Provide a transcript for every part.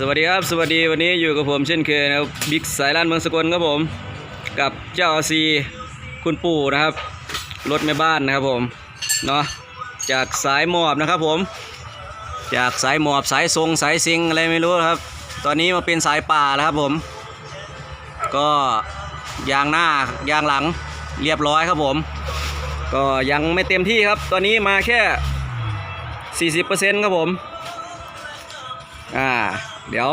สวัสดีครับ สวัสดีวันนี้อยู่กับผมเช่นเคยนะครับบิ๊กสายล้านเมืองสกลครับผม กับเจ้าซีคุณปู่นะครับ รถแม่บ้านนะครับผมเนาะจากสายหมอบนะครับผม จากสายหมอบสายทรงสายซิงอะไรไม่รู้ครับ ตอนนี้มาเป็นสายป่าแล้วครับผม ก็ยางหน้ายางหลังเรียบร้อยครับผม ก็ยังไม่เต็มที่ครับ ตอนนี้มาแค่ 40%ครับผม อ่า เดี๋ยว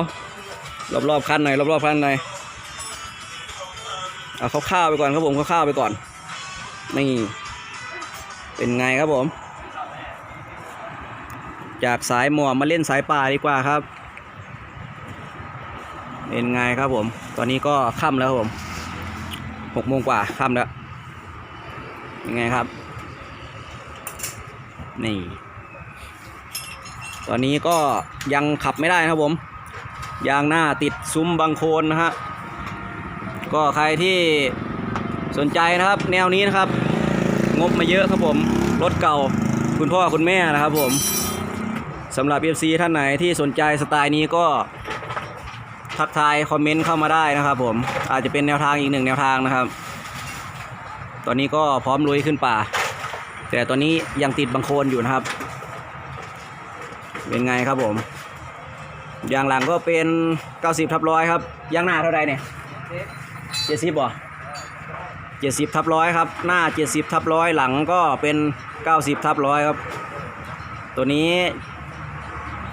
รอบๆคันหน่อยรอบๆคันหน่อยเอาคร่าวๆไปก่อนครับผมคร่าวๆไปก่อน นี่ เป็นไงครับผม จากสายหมอบมาเล่นสายป่าดีกว่าครับ เป็นไงครับผม ตอนนี้ก็ค่ำแล้วครับผมหกโมงกว่าค่ำแล้วยังไงครับ นี่ ตอนนี้ก็ยังขับไม่ได้นะครับผม ยางหน้าติดซุ้มบางโคนนะฮะ ก็ใครที่สนใจนะครับ แนวนี้นะครับ งบมาเยอะครับผม รถเก่าคุณพ่อคุณแม่นะครับผมสำหรับ FC ท่านไหนที่สนใจสไตล์นี้ก็ทักทายคอมเมนต์เข้ามาได้นะครับผมอาจจะเป็นแนวทางอีกหนึ่งแนวทางนะครับ ตอนนี้ก็พร้อมลุยขึ้นป่า แต่ตอนนี้ยังติดบางโคนอยู่นะครับ เป็นไงครับผม ยางหลังก็เป็น 90ทับร้อยครับ ยางหน้าเท่าไรเนี่ยเจ็ดสิบบ่เจ็ดสิบทับร้อยครับ หน้าเจ็ดสิบทับร้อยหลังก็เป็น90ทับร้อยครับ ตัวนี้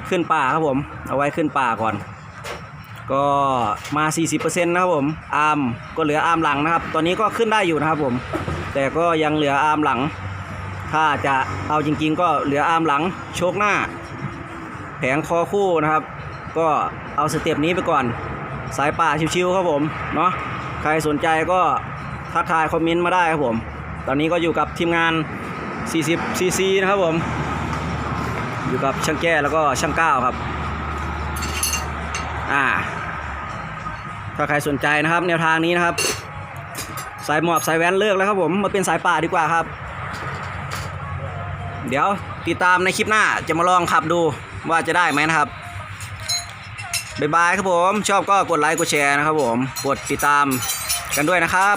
ขึ้นป่าครับผม เอาไว้ขึ้นป่าก่อน ก็มา 40%นะครับผมอาร์มก็เหลืออาร์มหลังนะครับ ตอนนี้ก็ขึ้นได้อยู่นะครับผม แต่ก็ยังเหลืออาร์มหลัง ถ้าจะเอาจริง ๆ ก็เหลืออาร์มหลังโชคหน้า แผงคอคู่นะครับ ก็เอาสเต็ปนี้ไปก่อน สายป่าชิวๆครับผมเนาะใครสนใจก็ทักทายคอมเมนต์มาได้ครับผม ตอนนี้ก็อยู่กับทีมงาน 40 cc นะครับผม อยู่กับช่างแก้แล้วก็ช่างก้าวครับ อ่า ถ้าใครสนใจนะครับ แนวทางนี้นะครับ สายหมอบสายแว้นเลิกแล้วครับผม มาเป็นสายป่าดีกว่าครับ เดี๋ยว ติดตามในคลิปหน้าจะมาลองขับดูว่าจะได้ไหมนะครับบ๊ายบายครับผม ชอบก็กดไลค์กดแชร์นะครับผม กดติดตามกันด้วยนะครับ